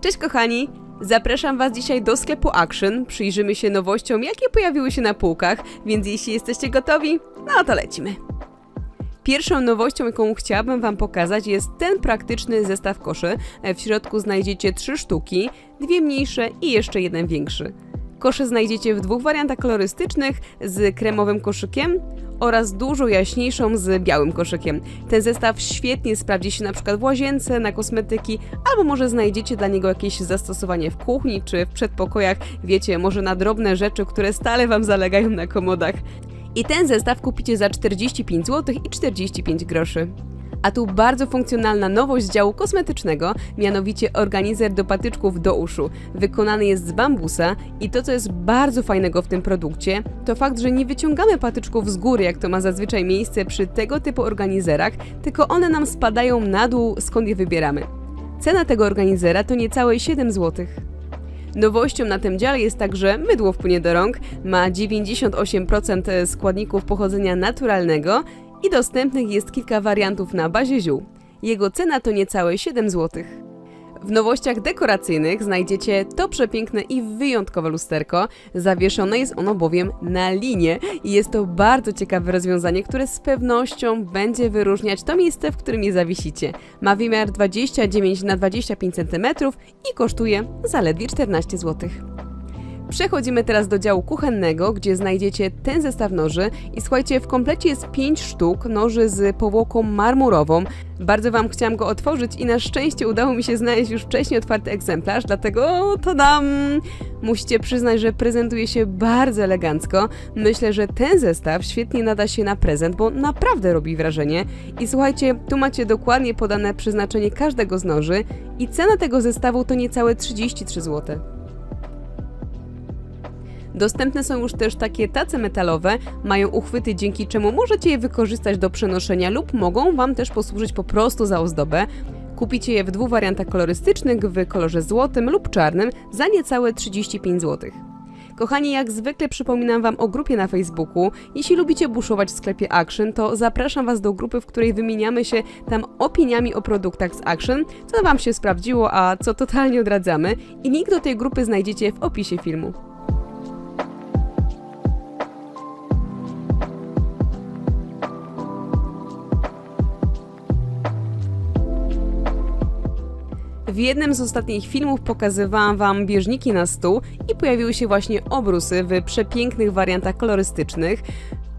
Cześć kochani! Zapraszam Was dzisiaj do sklepu Action. Przyjrzymy się nowościom, jakie pojawiły się na półkach, więc jeśli jesteście gotowi, no to lecimy. Pierwszą nowością, jaką chciałabym Wam pokazać, jest ten praktyczny zestaw koszy. E, W środku znajdziecie trzy sztuki, dwie mniejsze i jeszcze jeden większy. Kosze znajdziecie w dwóch wariantach kolorystycznych z kremowym koszykiem oraz dużo jaśniejszą z białym koszykiem. Ten zestaw świetnie sprawdzi się na przykład w łazience, na kosmetyki, albo może znajdziecie dla niego jakieś zastosowanie w kuchni czy w przedpokojach, wiecie, może na drobne rzeczy, które stale Wam zalegają na komodach. I ten zestaw kupicie za 45 zł i 45 groszy. A tu bardzo funkcjonalna nowość działu kosmetycznego, mianowicie organizer do patyczków do uszu. Wykonany jest z bambusa i to, co jest bardzo fajnego w tym produkcie, to fakt, że nie wyciągamy patyczków z góry, jak to ma zazwyczaj miejsce przy tego typu organizerach, tylko one nam spadają na dół, skąd je wybieramy. Cena tego organizera to niecałe 7 zł. Nowością na tym dziale jest także mydło w płynie do rąk. Ma 98% składników pochodzenia naturalnego i dostępnych jest kilka wariantów na bazie ziół. Jego cena to niecałe 7 zł. W nowościach dekoracyjnych znajdziecie to przepiękne i wyjątkowe lusterko. Zawieszone jest ono bowiem na linie i jest to bardzo ciekawe rozwiązanie, które z pewnością będzie wyróżniać to miejsce, w którym je zawiesicie. Ma wymiar 29 na 25 cm i kosztuje zaledwie 14 zł. Przechodzimy teraz do działu kuchennego, gdzie znajdziecie ten zestaw noży i słuchajcie, w komplecie jest 5 sztuk noży z powłoką marmurową. Bardzo Wam chciałam go otworzyć i na szczęście udało mi się znaleźć już wcześniej otwarty egzemplarz, dlatego to dam. Musicie przyznać, że prezentuje się bardzo elegancko. Myślę, że ten zestaw świetnie nada się na prezent, bo naprawdę robi wrażenie. I słuchajcie, tu macie dokładnie podane przeznaczenie każdego z noży i cena tego zestawu to niecałe 33 zł. Dostępne są już też takie tace metalowe, mają uchwyty, dzięki czemu możecie je wykorzystać do przenoszenia lub mogą Wam też posłużyć po prostu za ozdobę. Kupicie je w dwóch wariantach kolorystycznych w kolorze złotym lub czarnym za niecałe 35 zł. Kochani, jak zwykle przypominam Wam o grupie na Facebooku. Jeśli lubicie buszować w sklepie Action, to zapraszam Was do grupy, w której wymieniamy się tam opiniami o produktach z Action, co Wam się sprawdziło, a co totalnie odradzamy. I link do tej grupy znajdziecie w opisie filmu. W jednym z ostatnich filmów pokazywałam Wam bieżniki na stół i pojawiły się właśnie obrusy w przepięknych wariantach kolorystycznych.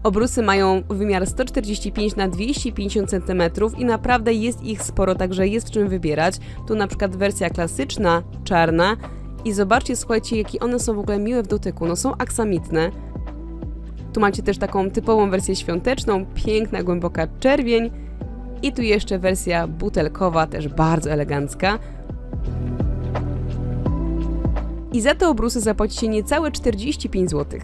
Obrusy mają wymiar 145 na 250 cm i naprawdę jest ich sporo, także jest w czym wybierać. Tu na przykład wersja klasyczna, czarna i zobaczcie, słuchajcie, jakie one są w ogóle miłe w dotyku. No są aksamitne. Tu macie też taką typową wersję świąteczną, piękna, głęboka czerwień. I tu jeszcze wersja butelkowa, też bardzo elegancka. I za te obrusy zapłacicie niecałe 45 zł.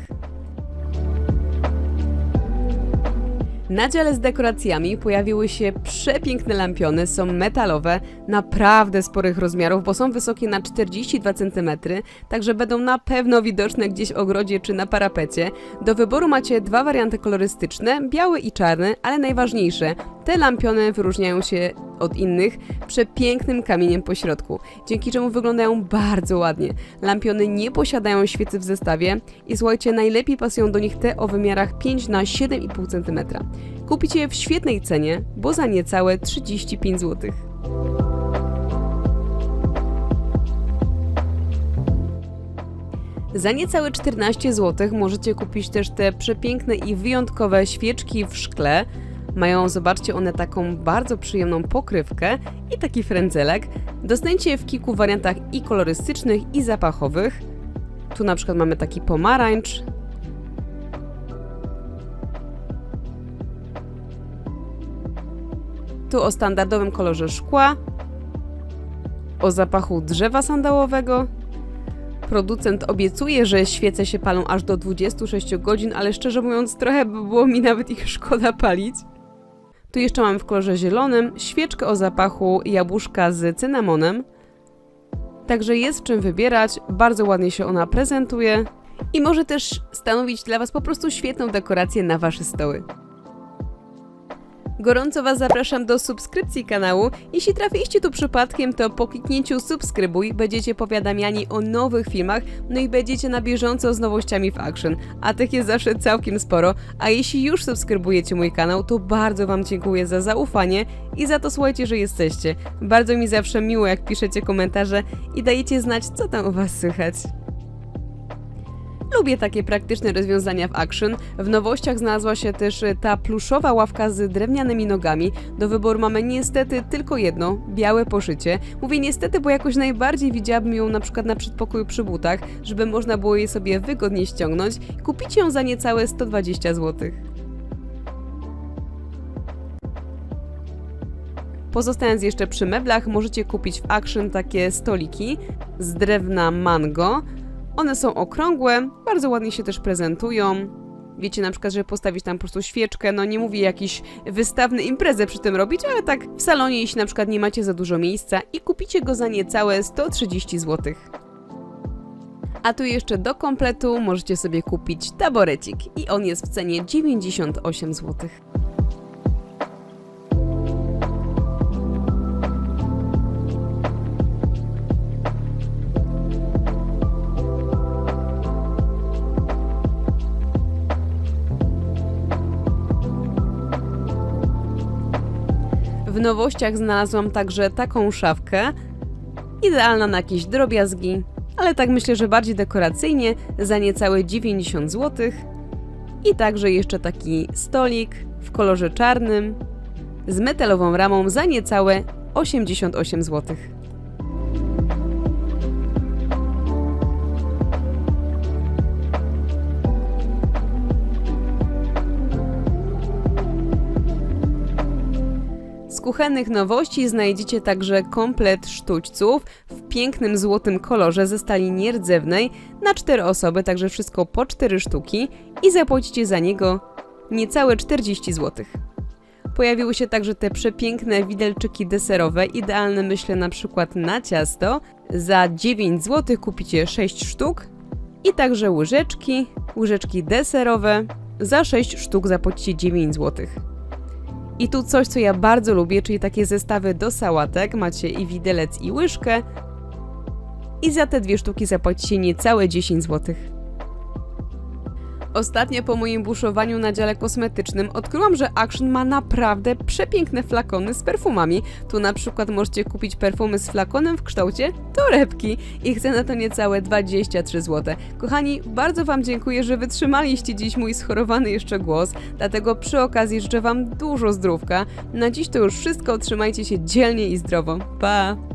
Na dziale z dekoracjami pojawiły się przepiękne lampiony, są metalowe, naprawdę sporych rozmiarów, bo są wysokie na 42 cm, także będą na pewno widoczne gdzieś w ogrodzie czy na parapecie. Do wyboru macie dwa warianty kolorystyczne, biały i czarny, ale najważniejsze, te lampiony wyróżniają się od innych przepięknym kamieniem po środku, dzięki czemu wyglądają bardzo ładnie. Lampiony nie posiadają świecy w zestawie i słuchajcie, najlepiej pasują do nich te o wymiarach 5 na 7,5 cm. Kupicie je w świetnej cenie, bo za niecałe 35 zł. Za niecałe 14 zł możecie kupić też te przepiękne i wyjątkowe świeczki w szkle. Mają, zobaczcie, one taką bardzo przyjemną pokrywkę i taki frędzelek. Dostępcie je w kilku wariantach i kolorystycznych, i zapachowych. Tu na przykład mamy taki pomarańcz. Tu o standardowym kolorze szkła. O zapachu drzewa sandałowego. Producent obiecuje, że świece się palą aż do 26 godzin, ale szczerze mówiąc, trochę by było mi nawet ich szkoda palić. Tu jeszcze mamy w kolorze zielonym świeczkę o zapachu jabłuszka z cynamonem. Także jest w czym wybierać, bardzo ładnie się ona prezentuje i może też stanowić dla Was po prostu świetną dekorację na Wasze stoły. Gorąco Was zapraszam do subskrypcji kanału. Jeśli trafiliście tu przypadkiem, to po kliknięciu subskrybuj będziecie powiadamiani o nowych filmach, no i będziecie na bieżąco z nowościami w Action, a tych jest zawsze całkiem sporo. A jeśli już subskrybujecie mój kanał, to bardzo Wam dziękuję za zaufanie i za to słuchajcie, że jesteście. Bardzo mi zawsze miło, jak piszecie komentarze i dajecie znać, co tam u Was słychać. Lubię takie praktyczne rozwiązania w Action. W nowościach znalazła się też ta pluszowa ławka z drewnianymi nogami. Do wyboru mamy niestety tylko jedno, białe poszycie. Mówię niestety, bo jakoś najbardziej widziałabym ją na przykład na przedpokoju przy butach, żeby można było jej sobie wygodnie ściągnąć. Kupicie ją za niecałe 120 zł. Pozostając jeszcze przy meblach, możecie kupić w Action takie stoliki z drewna mango. One są okrągłe, bardzo ładnie się też prezentują. Wiecie na przykład, że postawić tam po prostu świeczkę, no nie mówię jakiś wystawny imprezę przy tym robić, ale tak w salonie, jeśli na przykład nie macie za dużo miejsca i kupicie go za niecałe 130 zł. A tu jeszcze do kompletu możecie sobie kupić taborecik i on jest w cenie 98 zł. Nowościach znalazłam także taką szafkę, idealna na jakieś drobiazgi, ale tak myślę, że bardziej dekoracyjnie, za niecałe 90 zł. I także jeszcze taki stolik w kolorze czarnym z metalową ramą za niecałe 88 zł. Kuchennych nowości znajdziecie także komplet sztućców w pięknym złotym kolorze ze stali nierdzewnej na 4 osoby, także wszystko po 4 sztuki i zapłacicie za niego niecałe 40 zł. Pojawiły się także te przepiękne widelczyki deserowe, idealne myślę na przykład na ciasto. Za 9 zł kupicie 6 sztuk i także łyżeczki, łyżeczki deserowe. Za 6 sztuk zapłacicie 9 zł. I tu coś, co ja bardzo lubię, czyli takie zestawy do sałatek. Macie i widelec, i łyżkę. I za te dwie sztuki zapłacicie niecałe 10 zł. Ostatnio po moim buszowaniu na dziale kosmetycznym odkryłam, że Action ma naprawdę przepiękne flakony z perfumami. Tu na przykład możecie kupić perfumy z flakonem w kształcie torebki i chcę na to niecałe 23 zł. Kochani, bardzo Wam dziękuję, że wytrzymaliście dziś mój schorowany jeszcze głos, dlatego przy okazji życzę Wam dużo zdrówka. Na dziś to już wszystko, trzymajcie się dzielnie i zdrowo. Pa!